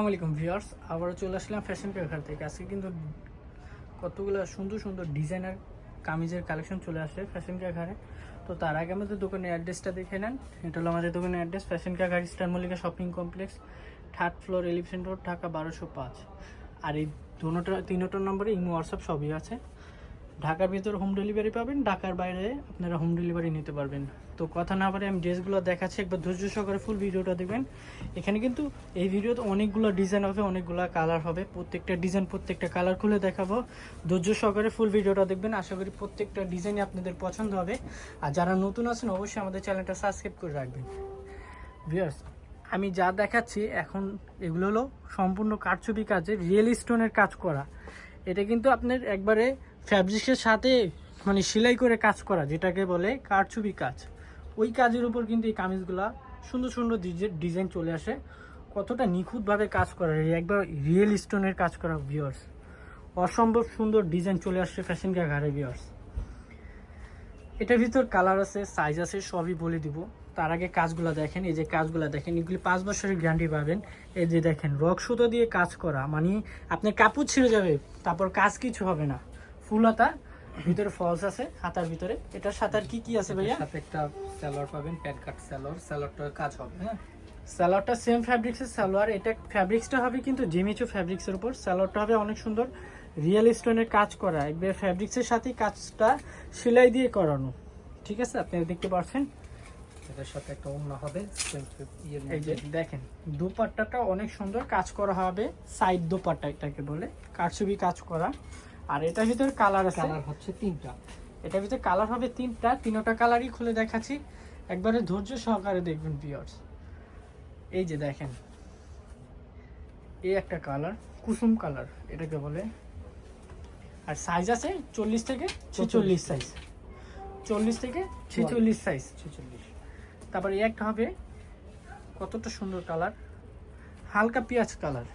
আসসালামাইকুম ভিউয়ার্স, আবারও চলে আসলাম ফ্যাশন পেপার থেকে। আজকে কিন্তু কতগুলো সুন্দর সুন্দর ডিজাইনার কামিজের কালেকশন চলে আসে ফ্যাশন কারখানে তো তার আগে আমাদের দোকানের অ্যাড্রেসটা দেখে নেন। এটা হলো আমাদের দোকানের address fashion ঘাড়ি star Mallika shopping complex third floor elephant road Dhaka বারোশো পাঁচ। আর এই দুটো তিনোটার নম্বরে ইমো হোয়াটসঅ্যাপ সবই আছে। ঢাকার ভিতর হোম ডেলিভারি পাবেন, ঢাকার বাইরে আপনারা হোম ডেলিভারি নিতে পারবেন। তো কথা না পারে আমি ড্রেসগুলো দেখাচ্ছি, একবার ধৈর্য সহকারে ফুল ভিডিওটা দেখবেন। এখানে কিন্তু এই ভিডিওতে অনেকগুলো ডিজাইন হবে, অনেকগুলো কালার হবে। প্রত্যেকটা ডিজাইন প্রত্যেকটা কালার খুলে দেখাবো। ধৈর্য সহকারে ফুল ভিডিওটা দেখবেন। আশা করি প্রত্যেকটা ডিজাইনই আপনাদের পছন্দ হবে। আর যারা নতুন আছেন, অবশ্যই আমাদের চ্যানেলটা সাবস্ক্রাইব করে রাখবেন। ভিউয়ার্স আমি যা দেখাচ্ছি এখন, এগুলো হলো সম্পূর্ণ কারচুপি কাজে রিয়েল স্টোনের কাজ করা। এটা কিন্তু আপনার একবারে ফ্যাব্রিক্সের সাথে মানে সেলাই করে কাজ করা, যেটাকে বলে কারচুপি কাজ। ওই কাজের উপর কিন্তু এই কামিজগুলা সুন্দর সুন্দর ডিজাইন চলে আসে। কতটা নিখুঁতভাবে কাজ করা একবার রিয়েল স্টোনের কাজ করা ভিওর্স অসম্ভব সুন্দর ডিজাইন চলে আসছে ফ্যাশন ঘাড়ে ভিউয়ার্স এটার ভিতর কালার আছে সাইজ আছে, সবই বলে দিব। তার আগে কাজগুলো দেখেন, এই যে কাজগুলো দেখেন, এগুলি পাঁচ বছরের গ্যারান্টি পাবেন। এই যে দেখেন, রক সুতো দিয়ে কাজ করা মানে আপনার কাপড় ছিঁড়ে যাবে, তারপর কাজ কিছু হবে না। ফুল হাতা ভিতরে ফলস আছে হাতার ভিতরে। এটার সাথে আর কি কি আছে ভাইয়া? সাথে একটা স্যালোয়ার পাবেন প্যাড কাট স্যালোয়ার স্যালোয়ারটা কাজ হবে হ্যাঁ? সালোয়ারটা সেম ফ্যাব্রিক্সের সালোয়ার এটা ফ্যাব্রিক্সটা হবে কিন্তু জেমিচু ফ্যাব্রিক্সের উপর। সালোয়ারটা হবে অনেক সুন্দর। রিয়েল স্টোনের কাজ করা একবার ফ্যাব্রিক্সের সাথেই কাজটা সেলাই দিয়ে করানো। ঠিক আছে আপনি দেখতে পাচ্ছেন? এটার সাথে একটা অন্য হবে ইয়ের এই যে দেখেন দুপাট্টাটা অনেক সুন্দর কাজ করা হবে সাইড দুপাট্টা এটাকে বলে কারচুপি কাজ করা। আর এটার ভিতরে কালার আছে। কালার হচ্ছে তিনটা। এটার ভিতরে কালার হবে তিনটা তিনটা কালারই খুলে দেখাচ্ছি। একবারে ধৈর্য সহকারে দেখবেন পিওর্স এই যে দেখেন এই একটা কালার কুসুম কালার এটাকে বলে। আর সাইজ আছে চল্লিশ থেকে ছেচল্লিশ সাইজ চল্লিশ থেকে ছেচল্লিশ সাইজ ছেচল্লিশ। তারপর এই একটা হবে কতটা সুন্দর কালার হালকা পেঁয়াজ কালার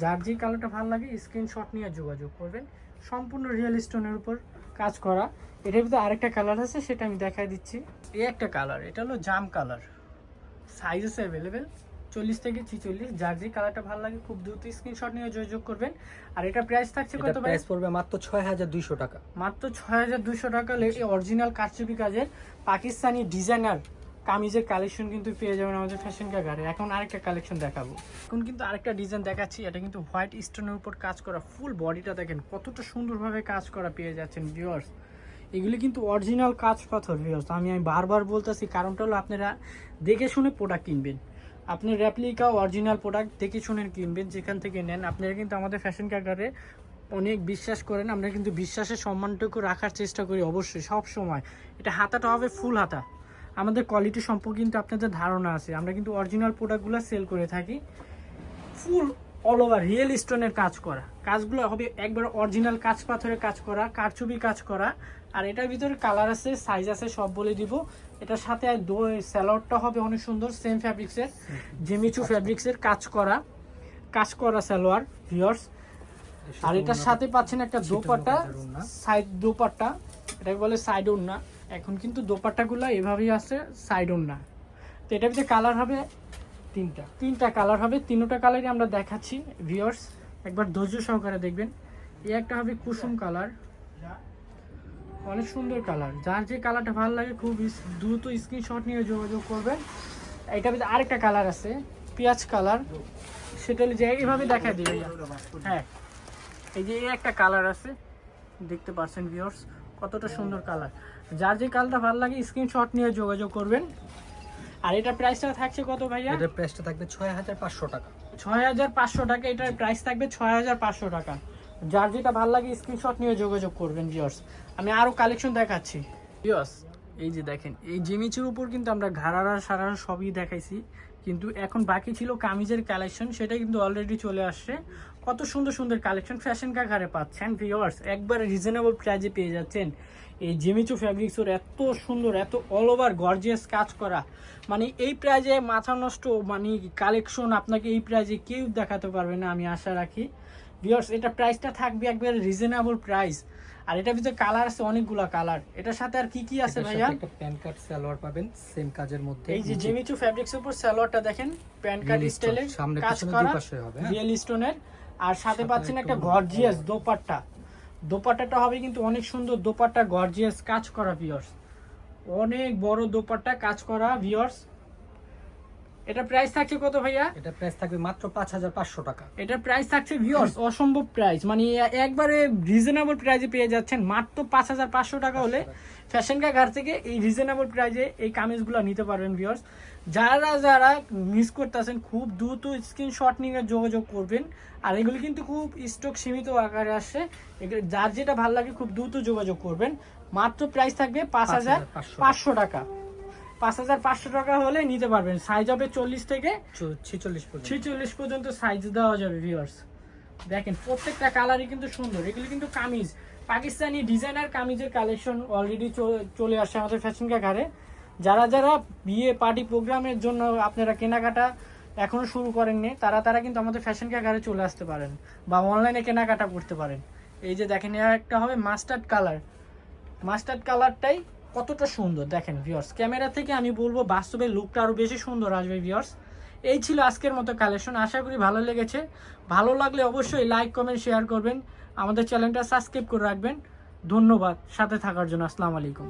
যার যে কালারটা ভালো লাগে স্ক্রিনশট নিয়ে যোগাযোগ করবেন। সম্পূর্ণ রিয়েল স্টোনের উপর কাজ করা। এটার ভিতরে আরেকটা কালার আছে সেটা আমি দেখাই দিচ্ছি। এই একটা কালার এটা হলো জাম কালার সাইজ আছে অ্যাভেলেবেল চল্লিশ থেকে ছিচল্লিশ যার যে কালারটা ভালো লাগে খুব দ্রুত স্ক্রিনশট নিয়ে যোগাযোগ করবেন। আর এটা প্রাইস থাকছে কত প্রাইস পড়বে মাত্র ছয় হাজার দুইশো টাকা। মাত্র ছয় হাজার দুশো টাকা অরিজিনাল কারচুপি কাজের পাকিস্তানি ডিজাইনার কামিজের কালেকশন কিন্তু পেয়ে যাবেন আমাদের ফ্যাশন কাগারে এখন আরেকটা কালেকশন দেখাবো। এখন কিন্তু আরেকটা ডিজাইন দেখাচ্ছি, এটা কিন্তু হোয়াইট স্টোনের উপর কাজ করা ফুল বডিটা দেখেন, কতটা সুন্দরভাবে কাজ করা পেয়ে যাচ্ছেন ভিউয়ার্স এগুলি কিন্তু অরিজিনাল কাজ পাথর ভিউয়ার্স আমি আমি বারবার বলতেছি, কারণটা হলো আপনারা দেখে শুনে প্রোডাক্ট কিনবেন। আপনি রেপ্লিকা অরিজিনাল প্রোডাক্ট দেখে শুনে কিনবেন, যেখান থেকে নেন। আপনারা কিন্তু আমাদের ফ্যাশন কাগারে অনেক বিশ্বাস করেন, আমরা কিন্তু বিশ্বাসের সম্মানটুকু রাখার চেষ্টা করি অবশ্যই সব সময় এটা হাতাটা হবে ফুল হাতা। আমাদের কোয়ালিটি সম্পর্কে কিন্তু আপনাদের ধারণা আছে আমরা কিন্তু অরিজিনাল প্রোডাক্টগুলো সেল করে থাকি ফুল অল ওভার রিয়েল স্টোনের কাজ করা। কাজগুলো হবে একবার অরিজিনাল কাজ পাথরের কাজ করা কারচুপি কাজ করা আর এটার ভিতরে কালার আছে সাইজ আছে সব বলে দিব। এটার সাথে আর দো স্যালোয়ারটা হবে অনেক সুন্দর সেম ফ্যাব্রিক্সের জেমিচু ফ্যাব্রিক্সের কাজ করা কাজ করা সালোয়ার ভিওর্স আর এটার সাথে পাচ্ছেন একটা দোপাট্টা সাইড দোপাট্টা। এটাকে বলে সাইড ওড়না এখন কিন্তু দোপাট্টাগুলো এভাবেই আছে সাইড ওড়না তো এটার ভিতরে কালার হবে তিনটা। তিনটা কালার হবে, তিনটা কালারই আমরা দেখাচ্ছি ভিউয়ার্স একবার ধৈর্য সহকারে দেখবেন। এই একটা হবে কুসুম কালার অনেক সুন্দর কালার যার যে কালারটা ভালো লাগে, খুব দ্রুত স্ক্রিনশট নিয়ে যোগাযোগ করবেন। এটা ভিতরে আরেকটা কালার আছে, পেঁয়াজ কালার সেটা যে এভাবে দেখা দিবে। হ্যাঁ। এই যে এই একটা কালার আছে, দেখতে পাচ্ছেন ভিউয়ার্স কতটা সুন্দর কালার। যার যে কালারটা ভালো লাগে স্ক্রিনশট নিয়ে যোগাযোগ করবেন। আর এটা প্রাইসটা থাকছে কত ভাইয়া? এটার প্রাইসটা থাকবে ছয় হাজার পাঁচশো টাকা। ছয় হাজার পাঁচশো টাকা এটার প্রাইস থাকবে ছয় হাজার পাঁচশো টাকা। যার যেটা ভালো লাগে স্ক্রিনশট নিয়ে যোগাযোগ করবেন ভিওর্স আমি আরও কালেকশন দেখাচ্ছি। ভিওর্স এই যে দেখেন এই জিমিচের উপর কিন্তু আমরা ঘাড়ারা সারারা সবই দেখাইছি। কিন্তু এখন বাকি ছিল কামিজের কালেকশন সেটা কিন্তু অলরেডি চলে আসছে। কত সুন্দর সুন্দর কালেকশন ফ্যাশন কা ঘরে পাচ্ছেন ভিওর্স একবার রিজনেবল প্রাইজে পেয়ে যাচ্ছেন। এই জেমিচু ফ্যাব্রিক্সের এত সুন্দর এত অল ওভার গর্জিয়াস কাজ করা। মানে এই প্রাইজে মাথা নষ্ট মানে কালেকশন আপনাকে এই প্রাইজে কেউ দেখাতে পারবে না আমি আশা রাখি। ভিউয়ার্স এটা প্রাইসটা থাকবে একবারে রিজনেবল প্রাইস আর এটার ভিতরে কালার আছে অনেকগুলা কালার এটার সাথে আর কি কি আছে ভাইয়া? একটা প্যান কাট সালোয়ার পাবেন সেম কাজের মধ্যে এই যে জেমিচু ফ্যাব্রিক্স উপর সালোয়ারটা দেখেন প্যান্ট কাট সামনে কাজ পিছনে করা দুই পাশে হবে, হ্যাঁ। রিয়েল স্টোনের আর সাথে পাচ্ছেন একটা গর্জিয়াস দোপাট্টা। দোপাট্টাটা হবে কিন্তু অনেক সুন্দর দোপাট্টা গর্জিয়াস কাজ করা ভিওর্স অনেক বড় দোপাট্টা কাজ করা ভিউয়ার্স এটা প্রাইস থাকছে কত ভাইয়া? এটা প্রাইস থাকবে মাত্র পাঁচ হাজার পাঁচশো টাকা। এটার প্রাইস থাকছে ভিউয়ার্স অসম্ভব প্রাইস মানে একবারে রিজনেবল প্রাইসে পেয়ে যাচ্ছেন। মাত্র পাঁচ হাজার পাঁচশো টাকা হলে ফ্যাশন কা ঘর থেকে এই রিজনেবল প্রাইসে এই কামিজগুলো নিতে পারবেন ভিউয়ার্স যারা যারা মিস করতেছেন খুব দ্রুত স্ক্রিনশট নিয়ে যোগাযোগ করবেন। আর এগুলি কিন্তু খুব স্টক সীমিত আকারে আসছে এগুলো যার যেটা ভালো লাগে খুব দ্রুত যোগাযোগ করবেন। মাত্র প্রাইস থাকবে পাঁচ হাজার পাঁচশো টাকা। পাঁচ হাজার পাঁচশো টাকা হলে নিতে পারবেন। সাইজ হবে চল্লিশ থেকে ছিচল্লিশ পর্যন্ত। ছিচল্লিশ পর্যন্ত সাইজ দেওয়া যাবে ভিউয়ার্স দেখেন প্রত্যেকটা কালারই কিন্তু সুন্দর। এগুলো কিন্তু কামিজ। পাকিস্তানি ডিজাইনার কামিজের কালেকশন অলরেডি চলে আসছে আমাদের ফ্যাশন কাকারে যারা যারা বিয়ে পার্টি প্রোগ্রামের জন্য আপনারা কেনাকাটা এখনও শুরু করেননি তারা তারা কিন্তু আমাদের ফ্যাশন কাকারে চলে আসতে পারেন বা অনলাইনে কেনাকাটা করতে পারেন। এই যে দেখেন একটা হবে মাস্টার্ড কালার মাস্টার্ড কালারটাই কতটা সুন্দর। দেখেন ভিওর্স ক্যামেরা থেকে আমি বলব বাস্তবে লুকটা আরও বেশি সুন্দর আসবে ভিওর্স এই ছিল আজকের মতো কালেকশন আশা করি ভালো লেগেছে। ভালো লাগলে অবশ্যই লাইক কমেন্ট শেয়ার করবেন। আমাদের চ্যানেলটা সাবস্ক্রাইব করে রাখবেন। ধন্যবাদ, সাথে থাকার জন্য, আসসালামু আলাইকুম।